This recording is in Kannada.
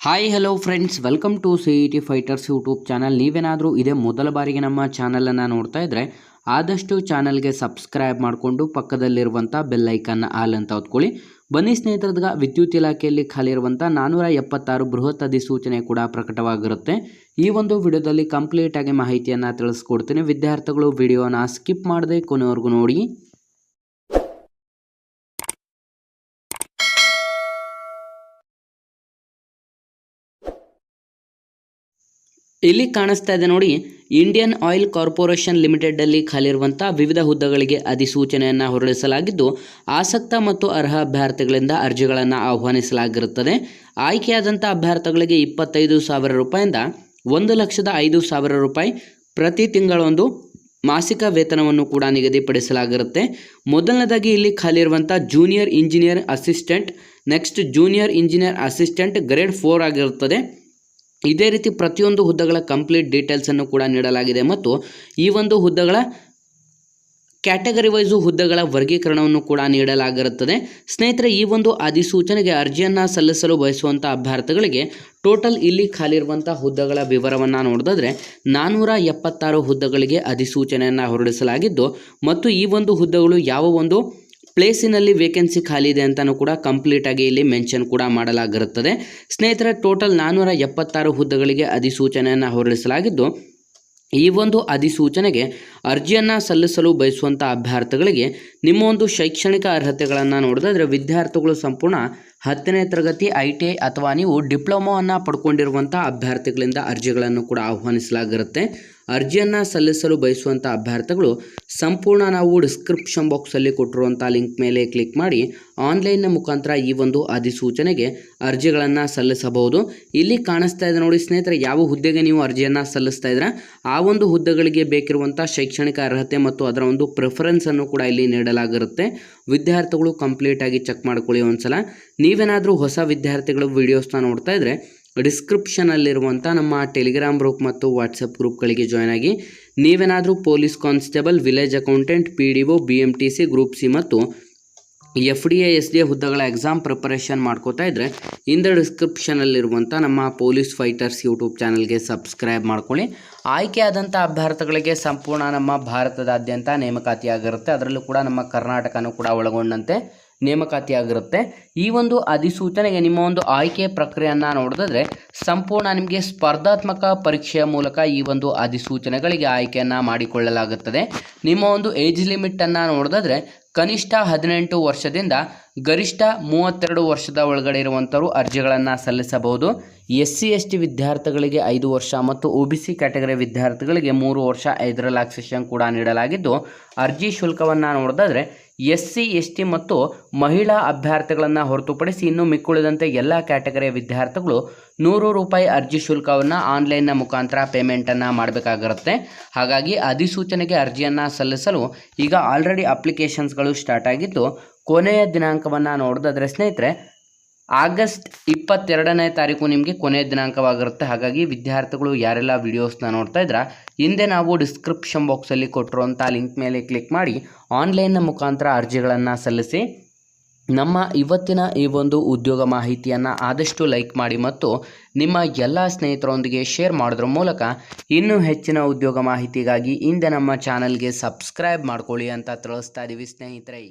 Hi hello friends welcome to C E T fighters YouTube channel ನೀವೇನಾದರೂ ಇದೇ ಮೊದಲ ಬಾರಿಗೆ ನಮ್ಮ ಚಾನಲನ್ನು ನೋಡ್ತಾ ಇದ್ದರೆ ಆದಷ್ಟು ಚಾನಲ್ಗೆ ಸಬ್ಸ್ಕ್ರೈಬ್ ಮಾಡಿಕೊಂಡು ಪಕ್ಕದಲ್ಲಿರುವಂಥ ಬೆಲ್ ಐಕನ್ನ ಆಲ್ ಅಂತ ಹೊತ್ಕೊಳ್ಳಿ. ಬನ್ನಿ ಸ್ನೇಹಿತರದಾಗ, ವಿದ್ಯುತ್ ಇಲಾಖೆಯಲ್ಲಿ ಖಾಲಿ ಇರುವಂಥ ನಾನ್ನೂರ ಎಪ್ಪತ್ತಾರು ಬೃಹತ್ ಅಧಿಸೂಚನೆ ಕೂಡ ಪ್ರಕಟವಾಗಿರುತ್ತೆ. ಈ ಒಂದು ವಿಡಿಯೋದಲ್ಲಿ ಕಂಪ್ಲೀಟಾಗಿ ಮಾಹಿತಿಯನ್ನು ತಿಳಿಸ್ಕೊಡ್ತೀನಿ. ವಿದ್ಯಾರ್ಥಿಗಳು ವಿಡಿಯೋನ ಸ್ಕಿಪ್ ಮಾಡದೆ ಕೊನೆವರೆಗೂ ನೋಡಿ. ಇಲ್ಲಿ ಕಾಣಿಸ್ತಾ ಇದೆ ನೋಡಿ ಇಂಡಿಯನ್ ಆಯಿಲ್ ಕಾರ್ಪೊರೇಷನ್ ಲಿಮಿಟೆಡ್ ಅಲ್ಲಿ ಖಾಲಿರುವಂಥ ವಿವಿಧ ಹುದ್ದೆಗಳಿಗೆ ಅಧಿಸೂಚನೆಯನ್ನು ಹೊರಡಿಸಲಾಗಿದ್ದು, ಆಸಕ್ತ ಮತ್ತು ಅರ್ಹ ಅಭ್ಯರ್ಥಿಗಳಿಂದ ಅರ್ಜಿಗಳನ್ನು ಆಹ್ವಾನಿಸಲಾಗಿರುತ್ತದೆ. ಆಯ್ಕೆಯಾದಂಥ ಅಭ್ಯರ್ಥಿಗಳಿಗೆ ಇಪ್ಪತ್ತೈದು ಸಾವಿರ ರೂಪಾಯಿಂದ ಒಂದು ಲಕ್ಷದ ಐದು ಸಾವಿರ ರೂಪಾಯಿ ಪ್ರತಿ ತಿಂಗಳೊಂದು ಮಾಸಿಕ ವೇತನವನ್ನು ಕೂಡ ನಿಗದಿಪಡಿಸಲಾಗಿರುತ್ತೆ. ಮೊದಲನೇದಾಗಿ ಇಲ್ಲಿ ಖಾಲಿ ಇರುವಂಥ junior engineer assistant next junior engineer assistant grade four ಆಗಿರುತ್ತದೆ. ಇದೇ ರೀತಿ ಪ್ರತಿಯೊಂದು ಹುದ್ದೆಗಳ ಕಂಪ್ಲೀಟ್ ಡೀಟೇಲ್ಸನ್ನು ಕೂಡ ನೀಡಲಾಗಿದೆ ಮತ್ತು ಈ ಒಂದು ಹುದ್ದೆಗಳ ಕ್ಯಾಟಗರಿ ವೈಸು ಹುದ್ದೆಗಳ ವರ್ಗೀಕರಣವನ್ನು ಕೂಡ ನೀಡಲಾಗಿರುತ್ತದೆ. ಸ್ನೇಹಿತರೆ, ಈ ಒಂದು ಅಧಿಸೂಚನೆಗೆ ಅರ್ಜಿಯನ್ನು ಸಲ್ಲಿಸಲು ಬಯಸುವಂಥ ಅಭ್ಯರ್ಥಿಗಳಿಗೆ ಟೋಟಲ್ ಇಲ್ಲಿ ಖಾಲಿರುವಂಥ ಹುದ್ದೆಗಳ ವಿವರವನ್ನು ನೋಡಿದ್ರೆ ನಾನ್ನೂರ ಎಪ್ಪತ್ತಾರು ಹುದ್ದೆಗಳಿಗೆ ಅಧಿಸೂಚನೆಯನ್ನು ಹೊರಡಿಸಲಾಗಿದ್ದು, ಮತ್ತು ಈ ಒಂದು ಹುದ್ದೆಗಳು ಯಾವ ಒಂದು ಪ್ಲೇಸಿನಲ್ಲಿ ವೇಕೆನ್ಸಿ ಖಾಲಿ ಇದೆ ಅಂತಲೂ ಕೂಡ ಕಂಪ್ಲೀಟಾಗಿ ಇಲ್ಲಿ ಮೆನ್ಷನ್ ಕೂಡ ಮಾಡಲಾಗಿರುತ್ತದೆ. ಸ್ನೇಹಿತರೆ ಟೋಟಲ್ ನಾನ್ನೂರ ಎಪ್ಪತ್ತಾರು ಹುದ್ದೆಗಳಿಗೆ ಅಧಿಸೂಚನೆಯನ್ನು ಹೊರಡಿಸಲಾಗಿದ್ದು, ಈ ಒಂದು ಅಧಿಸೂಚನೆಗೆ ಅರ್ಜಿಯನ್ನು ಸಲ್ಲಿಸಲು ಬಯಸುವಂಥ ಅಭ್ಯರ್ಥಿಗಳಿಗೆ ನಿಮ್ಮ ಒಂದು ಶೈಕ್ಷಣಿಕ ಅರ್ಹತೆಗಳನ್ನು ನೋಡಿದ್ರೆ ವಿದ್ಯಾರ್ಥಿಗಳು ಸಂಪೂರ್ಣ ಹತ್ತನೇ ತರಗತಿ, ಐ ಟಿ ಐ ಅಥವಾ ನೀವು ಡಿಪ್ಲೊಮೋವನ್ನು ಪಡ್ಕೊಂಡಿರುವಂಥ ಅಭ್ಯರ್ಥಿಗಳಿಂದ ಅರ್ಜಿಗಳನ್ನು ಕೂಡ ಆಹ್ವಾನಿಸಲಾಗಿರುತ್ತೆ. ಅರ್ಜಿಯನ್ನು ಸಲ್ಲಿಸಲು ಬಯಸುವಂಥ ಅಭ್ಯರ್ಥಿಗಳು ಸಂಪೂರ್ಣ ನಾವು ಡಿಸ್ಕ್ರಿಪ್ಷನ್ ಬಾಕ್ಸಲ್ಲಿ ಕೊಟ್ಟಿರುವಂಥ ಲಿಂಕ್ ಮೇಲೆ ಕ್ಲಿಕ್ ಮಾಡಿ ಆನ್ಲೈನ್ನ ಮುಖಾಂತರ ಈ ಒಂದು ಅಧಿಸೂಚನೆಗೆ ಅರ್ಜಿಗಳನ್ನು ಸಲ್ಲಿಸಬಹುದು. ಇಲ್ಲಿ ಕಾಣಿಸ್ತಾ ಇದೆ ನೋಡಿ ಸ್ನೇಹಿತರೆ, ಯಾವ ಹುದ್ದೆಗೆ ನೀವು ಅರ್ಜಿಯನ್ನು ಸಲ್ಲಿಸ್ತಾ ಇದ್ರೆ ಆ ಒಂದು ಹುದ್ದೆಗಳಿಗೆ ಬೇಕಿರುವಂಥ ಶೈಕ್ಷಣಿಕ ಅರ್ಹತೆ ಮತ್ತು ಅದರ ಒಂದು ಪ್ರಿಫರೆನ್ಸನ್ನು ಕೂಡ ಇಲ್ಲಿ ನೀಡಲಾಗಿರುತ್ತೆ. ವಿದ್ಯಾರ್ಥಿಗಳು ಕಂಪ್ಲೀಟಾಗಿ ಚೆಕ್ ಮಾಡ್ಕೊಳ್ಳಿ ಒಂದ್ಸಲ. ನೀವೇನಾದರೂ ಹೊಸ ವಿದ್ಯಾರ್ಥಿಗಳು ವೀಡಿಯೋಸ್ನ ನೋಡ್ತಾ ಇದ್ದರೆ ಡಿಸ್ಕ್ರಿಪ್ಷನಲ್ಲಿರುವಂಥ ನಮ್ಮ ಟೆಲಿಗ್ರಾಮ್ ಗ್ರೂಪ್ ಮತ್ತು ವಾಟ್ಸಪ್ ಗ್ರೂಪ್ಗಳಿಗೆ ಜಾಯ್ನ್ ಆಗಿ. ನೀವೇನಾದರೂ police constable village accountant P D O B M T C group C ಮತ್ತು F D A, S D A ಹುದ್ದೆಗಳ ಎಕ್ಸಾಮ್ ಪ್ರಿಪರೇಷನ್ ಮಾಡ್ಕೋತಾ ಇದ್ದರೆ ಇಂದ ಡಿಸ್ಕ್ರಿಪ್ಷನಲ್ಲಿರುವಂಥ ನಮ್ಮ ಪೊಲೀಸ್ ಫೈಟರ್ಸ್ ಯೂಟ್ಯೂಬ್ ಚಾನಲ್ಗೆ ಸಬ್ಸ್ಕ್ರೈಬ್ ಮಾಡ್ಕೊಳ್ಳಿ. ಆಯ್ಕೆಯಾದಂಥ ಅಭ್ಯರ್ಥಿಗಳಿಗೆ ಸಂಪೂರ್ಣ ನಮ್ಮ ಭಾರತದಾದ್ಯಂತ ನೇಮಕಾತಿಯಾಗಿರುತ್ತೆ. ಅದರಲ್ಲೂ ಕೂಡ ನಮ್ಮ ಕರ್ನಾಟಕನೂ ಕೂಡ ಒಳಗೊಂಡಂತೆ ನೇಮಕಾತಿಯಾಗಿರುತ್ತೆ. ಈ ಒಂದು ಅಧಿಸೂಚನೆಗೆ ನಿಮ್ಮ ಒಂದು ಆಯ್ಕೆ ಪ್ರಕ್ರಿಯೆಯನ್ನು ನೋಡಿದ್ರೆ ಸಂಪೂರ್ಣ ನಿಮಗೆ ಸ್ಪರ್ಧಾತ್ಮಕ ಪರೀಕ್ಷೆಯ ಮೂಲಕ ಈ ಒಂದು ಅಧಿಸೂಚನೆಗಳಿಗೆ ಆಯ್ಕೆಯನ್ನು ಮಾಡಿಕೊಳ್ಳಲಾಗುತ್ತದೆ. ನಿಮ್ಮ ಒಂದು ಏಜ್ ಲಿಮಿಟನ್ನು ನೋಡಿದ್ರೆ ಕನಿಷ್ಠ ಹದಿನೆಂಟು ವರ್ಷದಿಂದ ಗರಿಷ್ಠ ಮೂವತ್ತೆರಡು ವರ್ಷದ ಒಳಗಡೆ ಇರುವಂಥವರು ಅರ್ಜಿಗಳನ್ನು ಸಲ್ಲಿಸಬಹುದು. ಎಸ್ ಸಿ ಎಸ್ ಟಿ ವಿದ್ಯಾರ್ಥಿಗಳಿಗೆ ಐದು ವರ್ಷ ಮತ್ತು ಒ ಬಿ ಸಿ ಕ್ಯಾಟಗರಿ ವಿದ್ಯಾರ್ಥಿಗಳಿಗೆ ಮೂರು ವರ್ಷ ಐದು ರಿಲ್ಯಾಕ್ಸೇಷನ್ ಕೂಡ ನೀಡಲಾಗಿದ್ದು, ಅರ್ಜಿ ಶುಲ್ಕವನ್ನು ನೋಡಿದ್ರೆ ಎಸ್ ಸಿ ಎಸ್ ಟಿ ಮತ್ತು ಮಹಿಳಾ ಅಭ್ಯರ್ಥಿಗಳನ್ನು ಹೊರತುಪಡಿಸಿ ಇನ್ನು ಮಿಕ್ಕುಳಿದಂತೆ ಎಲ್ಲ ಕ್ಯಾಟಗರಿಯ ವಿದ್ಯಾರ್ಥಿಗಳು ನೂರು ರೂಪಾಯಿ ಅರ್ಜಿ ಶುಲ್ಕವನ್ನು ಆನ್ಲೈನ್ನ ಮುಖಾಂತರ ಪೇಮೆಂಟನ್ನು ಮಾಡಬೇಕಾಗಿರುತ್ತೆ. ಹಾಗಾಗಿ ಅಧಿಸೂಚನೆಗೆ ಅರ್ಜಿಯನ್ನು ಸಲ್ಲಿಸಲು ಈಗ ಆಲ್ರೆಡಿ ಅಪ್ಲಿಕೇಶನ್ಸ್ಗಳು ಸ್ಟಾರ್ಟ್ ಆಗಿದ್ದು, ಕೊನೆಯ ದಿನಾಂಕವನ್ನು ನೋಡಿದ್ರೆ ಸ್ನೇಹಿತರೆ ಆಗಸ್ಟ್ ಇಪ್ಪತ್ತೆರಡನೇ ತಾರೀಕು ನಿಮಗೆ ಕೊನೆಯ ದಿನಾಂಕವಾಗಿರುತ್ತೆ. ಹಾಗಾಗಿ ವಿದ್ಯಾರ್ಥಿಗಳು ಯಾರೆಲ್ಲ ವಿಡಿಯೋಸ್ನ ನೋಡ್ತಾ ಇದ್ರ, ಹಿಂದೆ ನಾವು ಡಿಸ್ಕ್ರಿಪ್ಷನ್ ಬಾಕ್ಸಲ್ಲಿ ಕೊಟ್ಟಿರುವಂಥ ಲಿಂಕ್ ಮೇಲೆ ಕ್ಲಿಕ್ ಮಾಡಿ ಆನ್ಲೈನ್ನ ಮುಖಾಂತರ ಅರ್ಜಿಗಳನ್ನು ಸಲ್ಲಿಸಿ, ನಮ್ಮ ಇವತ್ತಿನ ಈ ಒಂದು ಉದ್ಯೋಗ ಮಾಹಿತಿಯನ್ನು ಆದಷ್ಟು ಲೈಕ್ ಮಾಡಿ ಮತ್ತು ನಿಮ್ಮ ಎಲ್ಲ ಸ್ನೇಹಿತರೊಂದಿಗೆ ಶೇರ್ ಮಾಡೋದ್ರ ಮೂಲಕ ಇನ್ನೂ ಹೆಚ್ಚಿನ ಉದ್ಯೋಗ ಮಾಹಿತಿಗಾಗಿ ಹಿಂದೆ ನಮ್ಮ ಚಾನಲ್ಗೆ ಸಬ್ಸ್ಕ್ರೈಬ್ ಮಾಡ್ಕೊಳ್ಳಿ ಅಂತ ತಿಳಿಸ್ತಾ ಇದ್ದೀವಿ ಸ್ನೇಹಿತರೆ.